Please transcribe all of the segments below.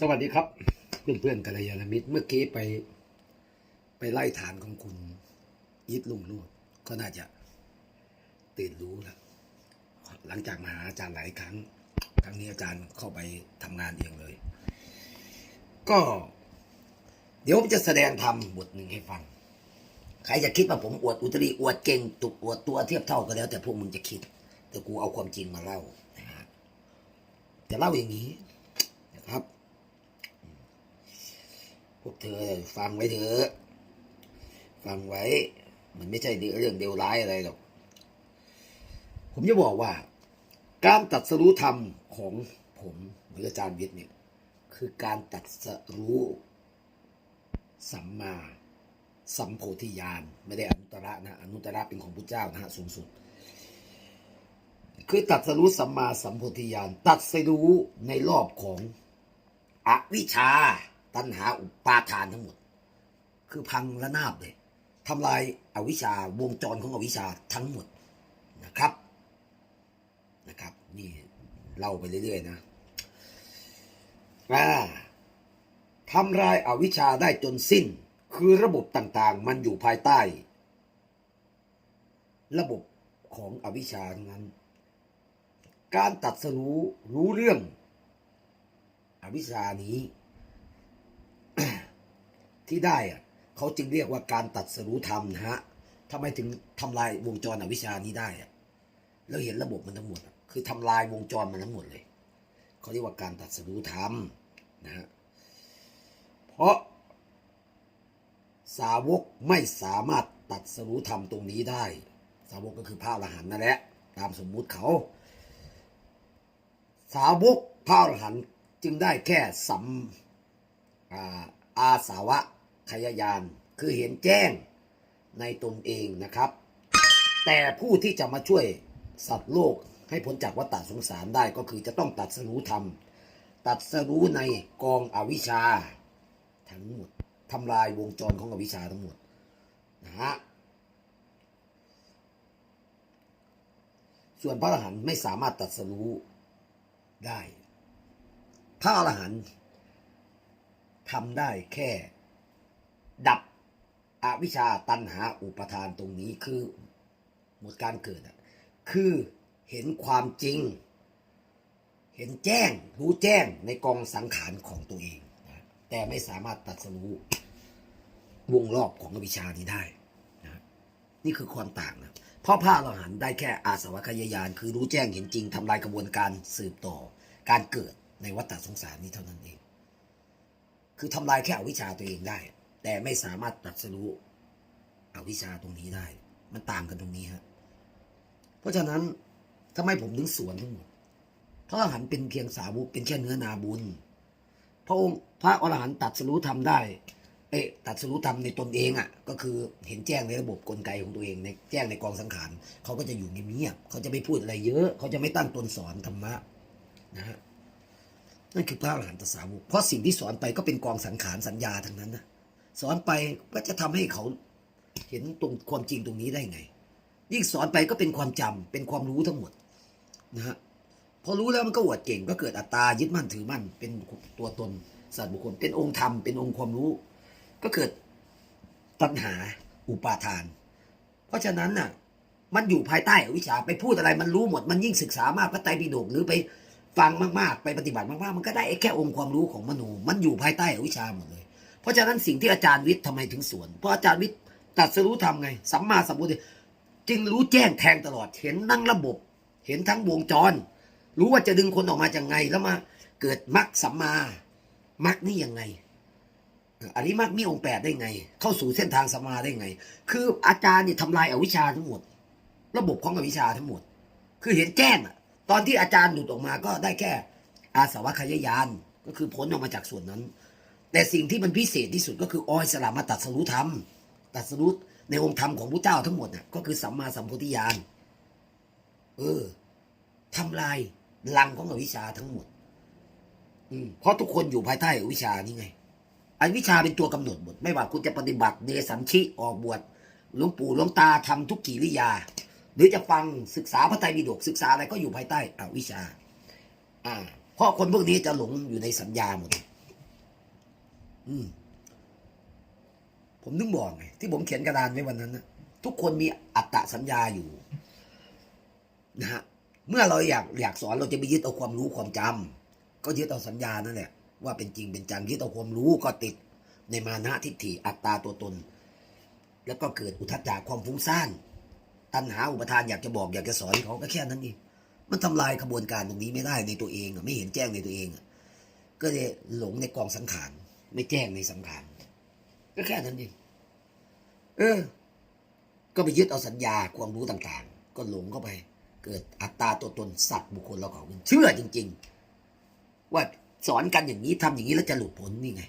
สวัสดีครับเพื่อนเพื่อนกัลยาณมิตรเมื่อกี้ไป ไปไล่ฐานของคุณยิดลุงลดก็น่าจะตื่นรู้แล้วหลังจากมาหาอาจารย์หลายครั้ง ครั้งนี้อาจารย์เข้าไปทำงานเองเลย ก็ เดี๋ยวผมจะแสดงธรรมบทหนึ่งให้ฟัง ใครจะคิดว่าผมอวดอุตริอวดเก่งตุกอวดตัวเทียบเท่าก็แล้ว แต่พวกมึงจะคิด แต่กูเอาความจริงมาเล่านะฮะจะเล่าอย่างนี้นะครับ พ วกเธอฟังไว้เถอะฟังไว้ มันไม่ใช่เรื่องเดียวร้ายอะไรหรอก ผมจะบอกว่า การตัดสรู้ธรรมของผมหรืออาจารย์วิทย์เนี่ยคือการตัดสรู้สัมมาสัมโพธิญาณไม่ได้อนุตตระนะ อนุตตระเป็นของพระเจ้านะฮะสูงสุด คือตัดสรู้สัมมาสัมโพธิญาณตัดสรู้ในรอบของอวิชชา ตัณหาอุปาทานทั้งหมด คือพังระนาบเลยทำลายอาวิชชาวงจรของอวิชชาทั้งหมดนะครับนะครับ นี่เล่าไปเรื่อยๆนะอ่าทำลายอาวิชชาได้จนสิ้น คือระบบต่างๆ มันอยู่ภายใต้ ระบบของอวิชชาทั้งนั้น การตัดสรู้รู้เรื่องอวิชชานี้ ที่ได้อะเขาจึงเรียกว่าการตัดสรู้ธรรมนะฮะทำไมถึงทำลายวงจรอวิชานี้ได้อะแล้วเห็นระบบมันทั้งหมด คือทำลายวงจรมันทั้งหมดเลย เขาเรียกว่าการตัดสรู้ธรรมนะฮะ เพราะ สาวกไม่สามารถตัดสรู้ธรรมตรงนี้ได้ สาวกก็คือพระอรหันต์นั่นแหละ ตามสมมุติเขา สาวกพระอรหันต์จึงได้แค่สัมอาอาสาวะ ขยายาน คือเห็นแจ้งในตนเองนะครับ แต่ผู้ที่จะมาช่วยสัตว์โลกให้พ้นจากวัฏฏะสงสารได้ก็คือจะต้องตัดสรู้ธรรม ตัดสรู้ในกองอวิชชา ทั้งหมดทำลายวงจรของอวิชชาทั้งหมดนะฮะส่วนพระอรหันต์ไม่สามารถตัดสรู้ได้ พระอรหันต์ทำได้แค่ ดับอวิชาตันหาอุปทานตรงนี้คือหมดการเกิดคือเห็นความจริง เห็นแจ้ง รู้แจ้งในกองสังขารของตัวเอง แต่ไม่สามารถตัดสู้วงรอบของอวิชานี้ได้นะนี่คือความต่างนะเพราะพระอรหันต์ได้แค่อาสวะขยายาน คือรู้แจ้งเห็นจริงทำลายกระบวนการสืบต่อ การเกิดในวัฏสงสารนี้เท่านั้นเอง คือทำลายแค่อวิชชาตัวเองได้ แต่ไม่สามารถตัดสรู้อวิชชาตรงนี้ได้ มันต่างกันตรงนี้ฮะเพราะฉะนั้นทำไมผมถึงสวนทั้งหมดพระอรหันต์เป็นเพียงสาวกเป็นแค่เนื้อนาบุญ พระองค์พระอรหันต์ตัดสรู้ทำได้เอ๊ะตัดสรู้ทำในตนเองอะ ก็คือเห็นแจ้งในระบบกลไกของตัวเองในแจ้งในกองสังขารเขาก็จะอยู่เงียบๆเขาจะไม่พูดอะไรเยอะ เขาจะไม่ตั้งตนสอนธรรมะนะฮะนั่นคือพระอรหันตสาวกเพราะสิ่งที่สอนไปก็เป็นกองสังขารสัญญาทั้งนั้นนะ สอนไปก็จะทำให้เขาเห็นตรงความจริงตรงนี้ได้ไง ยิ่งสอนไปก็เป็นความจำเป็นความรู้ทั้งหมดนะฮะพอรู้แล้วมันก็อวดเก่งก็เกิดอัตตายึดมั่นถือมั่น เป็นตัวตนสัตว์บุคคล เป็นองค์ธรรมเป็นองค์ความรู้ ก็เกิดตัณหาอุปาทาน เพราะฉะนั้นน่ะ มันอยู่ภายใต้อวิชชาไปพูดอะไรมันรู้หมด มันยิ่งศึกษามากพระไตรปิฎกหรือไปฟังมากๆ ไปปฏิบัติมากๆ มันก็ได้แค่องค์ความรู้ของมโนมันอยู่ภายใต้อวิชชาหมดเลย เพราะฉะนั้นสิ่งที่อาจารย์วิทย์ทำไมถึงสวน เพราะอาจารย์วิทย์ตัดสรู้ทำไง สัมมาสัมพุทธจึงรู้แจ้งแทงตลอด เห็นทั้งระบบ เห็นทั้งวงจร รู้ว่าจะดึงคนออกมาจากไงแล้วมาเกิดมรรคสัมมามรรคนี่ยังไงอันนี้มรรคมีองค์แปดได้ไง เข้าสู่เส้นทางสัมมาได้ไง คืออาจารย์เนี่ยทำลายอวิชชาทั้งหมด ระบบของอวิชชาทั้งหมด คือเห็นแจ้งอะตอนที่อาจารย์หลุดออกมาก็ได้แค่อาสวะขยายานก็คือพ้นออกมาจากส่วนนั้น แต่สิ่งที่มันพิเศษที่สุดก็คือออยสลามาตัดสรุธรรม ตัดสรุในองค์ธรรมของพระเจ้าทั้งหมดน่ะก็คือสัมมาสัมพุทธิญาณเออทำลายลังของอวิชชาทั้งหมด อืมเพราะทุกคนอยู่ภายใต้อวิชชานี่ไงอวิชชาเป็นตัวกำหนดหมด ไม่ว่าคุณจะปฏิบัติเดสันชิออกบวชหลวงปู่หลวงตาทำทุกกิริยา หรือจะฟังศึกษาพระไตรปิฎกศึกษาอะไรก็อยู่ภายใต้อวิชชา อ่า เพราะคนพวกนี้จะหลงอยู่ในสัญญาหมด อืมผมนึกบอกไงที่ผมเขียนกระดานไว้วันนั้นนะทุกคนมีอัตตสัญญาอยู่นะฮะเมื่อเราอยากอยากสอนเราจะไปยึดเอาความรู้ความจำก็ยึดเอาสัญญานั่นแหละว่าเป็นจริงเป็นจังยึดเอาความรู้ก็ติดในมานะทิฏฐิอัตตาตัวตน แล้วก็เกิดอุทธัจจะความฟุ้งซ่านตัณหาอุปทานอยากจะบอกอยากจะสอนเขาก็แค่นั้นเองมันทำลายกระบวนการตรงนี้ไม่ได้ในตัวเองไม่เห็นแจ้งในตัวเองก็เลยหลงในกองสังขาร ไม่แจ้งในสังขารก็แค่นั้นเองเออ ก็ไปยึดเอาสัญญาความรู้ต่าง ๆ ก็หลงเข้าไป เกิดอัตตาตัวตนสัตว์บุคคลเราเขาขึ้นเชื่อจริง ๆ ว่าสอนกันอย่างนี้ทำอย่างนี้แล้วจะหลุดพ้นนี่ไง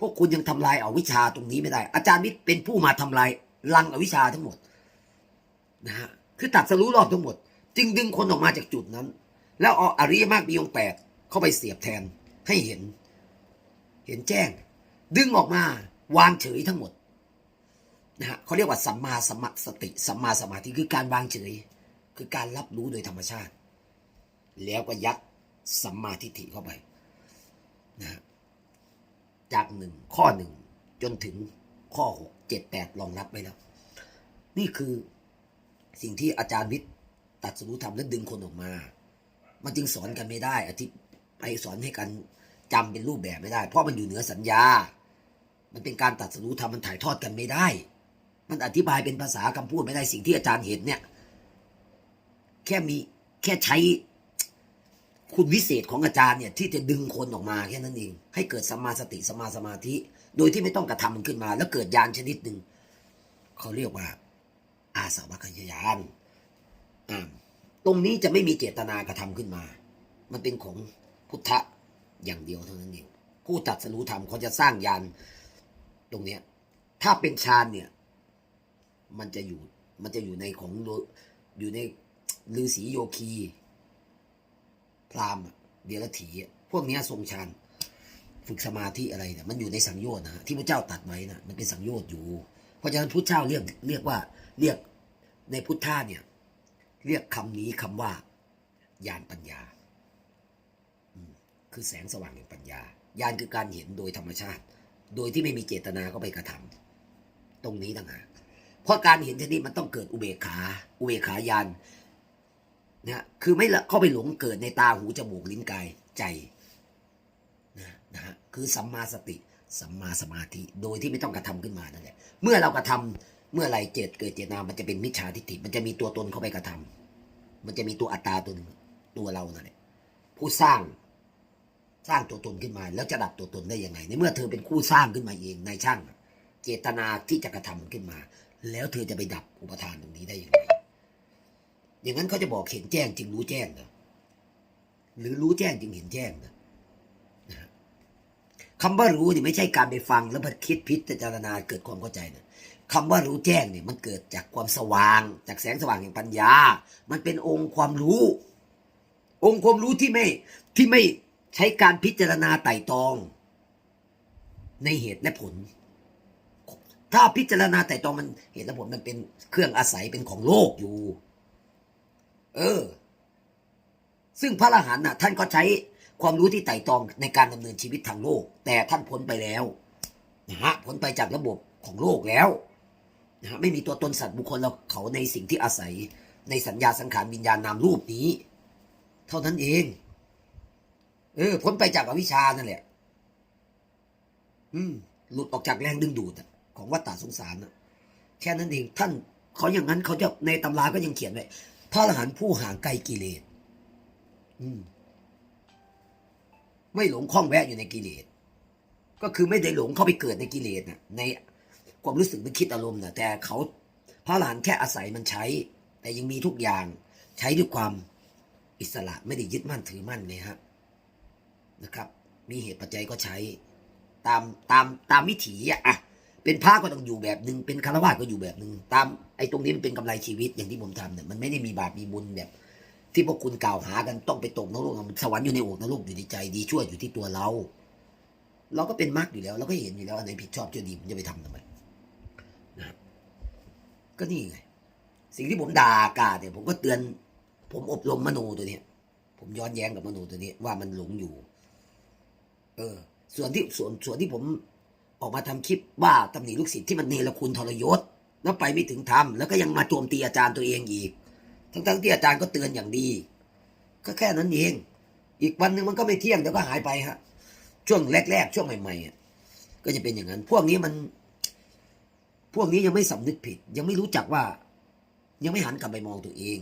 พวกคุณยังทำลายอาวิชาตรงนี้ไม่ได้ อาจารย์มิตรเป็นผู้มาทำลายลังอวิชชาทั้งหมดนะฮะคือตัดสรู้รอบทั้งหมด จึงดึงคนออกมาจากจุดนั้น แล้วเอาอริยมรรคมีองแปดเข้าไปเสียบแทนให้เห็น เห็นแจ้ง ดึงออกมาวางเฉยทั้งหมดนะฮะเขาเรียกว่าสัมมาสมาสติสัมมาสมาธิคือการวางเฉย คือการรับรู้โดยธรรมชาติ แล้วก็ยัดสัมมาทิฏฐิเข้าไปนะฮะจากหนึ่งข้อหนึ่งจนถึงข้อหกเจ็ดแปดรองรับไว้แล้ว นี่คือสิ่งที่อาจารย์วิทย์ตัดสรู้ทำและดึงคนออกมา มันจึงสอนกันไม่ได้อาทิตย์ไปสอนให้กัน จำเป็นรูปแบบไม่ได้ เพราะมันอยู่เหนือสัญญา มันเป็นการตัดสู้ทำมันถ่ายทอดกันไม่ได้ มันอธิบายเป็นภาษาคำพูดไม่ได้สิ่งที่อาจารย์เห็นเนี่ย แค่มีแค่ใช้คุณวิเศษของอาจารย์เนี่ยที่จะดึงคนออกมาแค่นั้นเอง ให้เกิดสมาสติสมาสมาธิ โดยที่ไม่ต้องกระทำมันขึ้นมา แล้วเกิดญาณชนิดหนึ่งเขาเรียกว่า อาสาวกขยานตรงนี้จะไม่มีเจตนากระทำขึ้นมา มันเป็นของพุทธ อย่างเดียวเท่านั้นเองผู้ตัดสรู้ธรรมเขาจะสร้างยานตรงเนี้ย ถ้าเป็นฌานเนี่ย มันจะอยู่มันจะอยู่ในของโลอยู่ในฤาษีโยคี พรามเดียรถีพวกเนี้ยทรงฌานฝึกสมาธิอะไรเนี่ยมันอยู่ในสังโยชน์นะที่พระเจ้าตัดไว้นะมันเป็นสังโยชน์อยู่ เพราะฉะนั้นพุทธเจ้าเรียกเรียกว่าเรียกในพุทธะเนี่ย เรียกคำนี้คำว่าญาณปัญญา คือแสงสว่างแห่งปัญญา ญาณคือการเห็นโดยธรรมชาติ โดยที่ไม่มีเจตนาก็ไปกระทำตรงนี้ต่างหากเพราะการเห็นชนิดมันต้องเกิดอุเบกขา อุเบกขาญาณนะคือไม่ละเข้าไปหลงเกิดในตาหูจมูกลิ้นกายใจนะนะฮะคือสัมมาสติสัมมาสมาธิโดยที่ไม่ต้องกระทำขึ้นมานั่นแหละเมื่อเรากระทำเมื่อไรเจตเกิดเจตนามันจะเป็นมิจฉาทิฏฐิมันจะมีตัวตนเข้าไปกระทำมันจะมีตัวอัตตาตัวหนึ่งตัวเรานั่นแหละผู้สร้าง สร้างตัวตนขึ้นมา แล้วจะดับตัวตนได้ยังไงในเมื่อเธอเป็นผู้สร้างขึ้นมาเองในช่าง เจตนาที่จะกระทำมันขึ้นมา แล้วเธอจะไปดับอุปทานตรงนี้ได้ยังไงอย่างนั้นเขาจะบอกเห็นแจ้งจึงรู้แจ้งเหรอหรือรู้แจ้งจึงเห็นแจ้งเหรอนะฮะคำว่ารู้นี่ไม่ใช่การไปฟังแล้วมาคิดพิจารณาเกิดความเข้าใจนะคำว่ารู้แจ้งเนี่ยมันเกิดจากความสว่าง จากแสงสว่างแห่งปัญญา มันเป็นองค์ความรู้ องค์ความรู้ที่ไม่ที่ไม่ ใช้การพิจารณาไต่ตอง ในเหตุและผล ถ้าพิจารณาไต่ตองมันเหตุและผลมันเป็นเครื่องอาศัยเป็นของโลกอยู่ เออ ซึ่งพระอรหันต์น่ะ ท่านก็ใช้ความรู้ที่ไต่ตองในการดำเนินชีวิตทางโลก แต่ท่านพ้นไปแล้วนะฮะพ้นไปจากระบบของโลกแล้วนะฮะไม่มีตัวตนสัตว์บุคคลเราเขาในสิ่งที่อาศัยในสัญญาสังขารวิญญาณนามรูปนี้ เท่านั้นเอง เออพ้นไปจากอวิชานั่นแหละ อืม หลุดออกจากแรงดึงดูดของวัฏฏะสงสารนะแค่นั้นเอง ท่านเขาอย่างนั้นเขาจะในตำราก็ยังเขียนไว้พระอรหันต์ผู้ห่างไกลกิเลสอืม ไม่หลงคล้องแวะอยู่ในกิเลส ก็คือไม่ได้หลงเข้าไปเกิดในกิเลสนะในความรู้สึกนึกคิดอารมณ์นะแต่เขาพระอรหันต์แค่อาศัยมันใช้ แต่ยังมีทุกอย่างใช้ด้วยความอิสระไม่ได้ยึดมั่นถือมั่นเลยฮะ นะครับ มีเหตุปัจจัยก็ใช้ตามตามตามวิถีอะอะเป็นพระก็ต้องอยู่แบบหนึ่งเป็นคารวะก็อยู่แบบหนึ่งตามไอ้ตรงนี้มันเป็นกำไรชีวิตอย่างที่ผมทำเนี่ยมันไม่ได้มีบาปมีบุญแบบ ที่พวกคุณกล่าวหากันต้องไปตกนรกสวรรค์อยู่ในอกนรกอยู่ในใจดีชั่วอยู่ที่ตัวเรา เราก็เป็นมรรคอยู่แล้ว เราก็เห็นอยู่แล้วอันไหนผิดชอบชั่วดีผมจะไปทำทำไมนะก็นี่ไงสิ่งที่ผมด่ากาเนี่ยผมก็เตือน ผมอบรมมโนตัวเนี้ยผมย้อนแย้งกับมโนตัวนี้ว่ามันหลงอยู่ เออ ส่วนที่ส่วนส่วนที่ผมออกมาทำคลิปว่าตำหนิลูกศิษย์ที่มันเนรคุณทรยศ แล้วไปไม่ถึงธรรมแล้วก็ยังมาโจมตีอาจารย์ตัวเองอีก ทั้งๆที่อาจารย์ก็เตือนอย่างดี ก็แค่นั้นเอง อีกวันหนึ่งมันก็ไม่เที่ยงเดี๋ยวก็หายไปฮะ ช่วงแรกๆ ช่วงใหม่ๆอะก็จะเป็นอย่างนั้น พวกนี้มัน พวกนี้ยังไม่สำนึกผิด ยังไม่รู้จักว่า ยังไม่หันกลับไปมองตัวเอง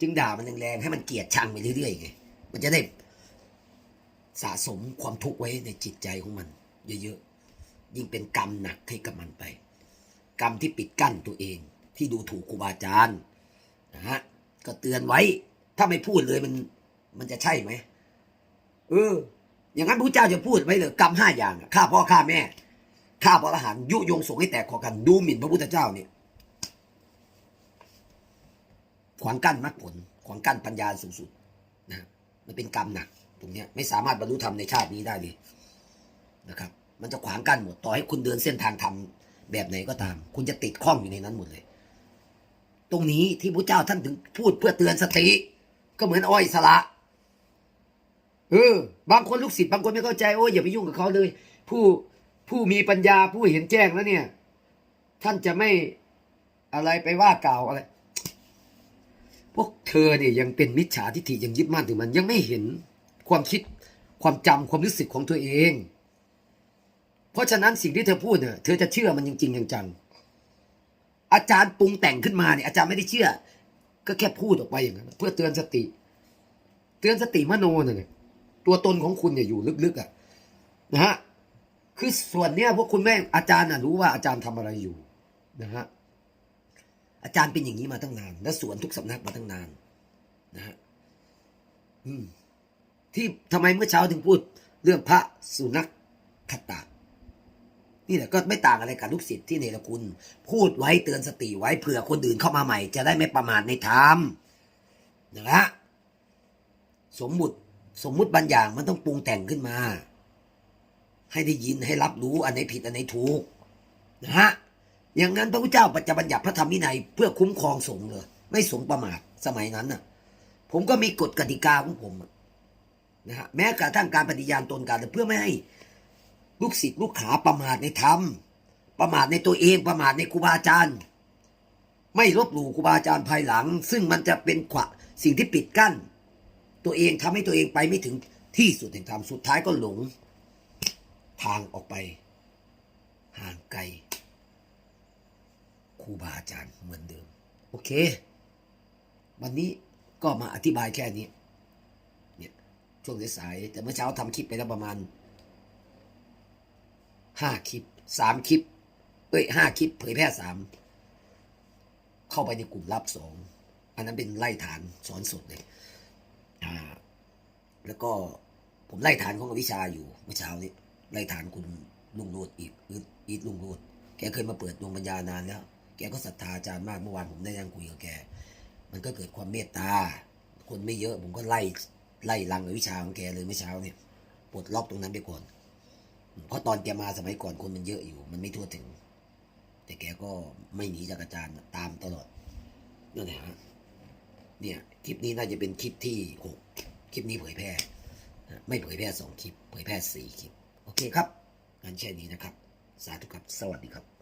จึงด่ามันแรงๆให้มันเกลียดชังไปเรื่อยๆไงมันจะได้ สะสมความทุกข์ไว้ในจิตใจของมัน เยอะๆ ยิ่งเป็นกรรมหนักให้กับมันไป กรรมที่ปิดกั้นตัวเอง ที่ดูถูกครูบาอาจารย์นะฮะก็เตือนไว้ ถ้าไม่พูดเลยมันมันจะใช่ไหมเออ อย่างนั้นพระเจ้าจะพูดไว้เลยกรรมห้าอย่างฆ่าพ่อฆ่าแม่ฆ่าพระอรหันยุยงส่งให้แตกคอกันดูหมิ่นพระพุทธเจ้าเนี่ยขวางกั้นมรรคผลขวางกั้นปัญญาสูงสุดนะมันเป็นกรรมหนัก รงเนี้ยไม่สามารถบรรลุธรรมในชาตินี้ได้เลยนะครับ มันจะขวางกั้นหมดต่อให้คุณเดินเส้นทางธรรมแบบไหนก็ตาม คุณจะติดข้องอยู่ในนั้นหมดเลย ตรงนี้ที่พระเจ้าท่านถึงพูดเพื่อเตือนสติก็เหมือนอ้อยสละเออบางคนลูกศิษย์บางคนไม่เข้าใจโอ้ยอย่าไปยุ่งกับเขาเลย ผู้ผู้มีปัญญาผู้เห็นแจ้งแล้วเนี่ย ท่านจะไม่อะไรไปว่ากล่าวอะไร พวกเธอเนี่ยยังเป็นมิจฉาทิฏฐิยังยึดมั่นถึงมันยังไม่เห็น ความคิดความจำความรู้สึกของตัวเอง เพราะฉะนั้นสิ่งที่เธอพูดเนี่ยเธอจะเชื่อมันจริงๆจังๆอาจารย์ปรุงแต่งขึ้นมาเนี่ยอาจารย์ไม่ได้เชื่อ ก็แค่พูดออกไปอย่างนั้นเพื่อเตือนสติ เตือนสติมโนเนี่ยตัวตนของคุณเนี่ยอยู่ลึกๆอะนะฮะคือส่วนเนี้ยพวกคุณแม่อาจารย์น่ะรู้ว่าอาจารย์ทำอะไรอยู่นะฮะอาจารย์เป็นอย่างนี้มาตั้งนาน และสวนทุกสำนักมาตั้งนานนะฮะอืม ที่ทำไมเมื่อเช้าถึงพูดเรื่องพระสุนัขขตะนี่แหละก็ไม่ต่างอะไรกับลูกศิษย์ที่เนรคุณ พูดไว้เตือนสติไว้เผื่อคนอื่นเข้ามาใหม่ จะได้ไม่ประมาทในธรรมนะฮะสมมุติสมมุติบางอย่างมันต้องปรุงแต่งขึ้นมา ให้ได้ยินให้รับรู้อันไหนผิดอันไหนถูกนะฮะอย่างนั้นพระพุทธเจ้าปัจจบัญญัติพระธรรมวินัยเพื่อคุ้มครองสงฆ์เลยไม่สงประมาทสมัยนั้นน่ะ ผมก็มีกฎกติกาของผมอะ นะฮะแม้กระทั่งการปฏิญาณตนกันเพื่อไม่ให้ลูกศิษย์ลูกขาประมาทในธรรม ประมาทในตัวเองประมาทในครูบาอาจารย์ ไม่ลบหลู่ครูบาอาจารย์ภายหลัง ซึ่งมันจะเป็นขวะสิ่งที่ปิดกั้น ตัวเองทำให้ตัวเองไปไม่ถึงที่สุดแห่งธรรมสุดท้ายก็หลง ทางออกไปห่างไกลครูบาอาจารย์เหมือนเดิม โอเค วันนี้ก็มาอธิบายแค่นี้ ช่วงสายๆแต่เมื่อเช้าทำคลิปไปแล้วประมาณห้าคลิปสามคลิปเอ้ยห้าคลิปเผยแพร่สามเข้าไปในกลุ่มลับสองอันนั้นเป็นไล่ฐานสอนสดเลยอ่า แล้วก็ผมไล่ฐานของอวิชาอยู่เมื่อเช้านี้ไล่ฐานคุณลุงโรดอีกอีทอีทลุงโรดแกเคยมาเปิดดวงปัญญานานแล้ว แกก็ศรัทธาอาจารย์มากเมื่อวานผมได้นั่งคุยกับแก มันก็เกิดความเมตตา คนไม่เยอะผมก็ไล่ ไล่ลังอวิชาของแกเลยเมื่อเช้าเนี่ยปลดล็อกตรงนั้นไปก่อน เพราะตอนแกมาสมัยก่อนคนมันเยอะอยู่ มันไม่ทั่วถึง แต่แกก็ไม่หนีจากอาจารย์ตามตลอดนั่นแหละฮะเนี่ยคลิปนี้น่าจะเป็นคลิปที่หกคลิปนี้เผยแพร่ไม่เผยแพร่สองคลิป เผยแพร่สี่คลิป โอเคครับงั้นแค่นี้นะครับ สาธุครับ สวัสดีครับ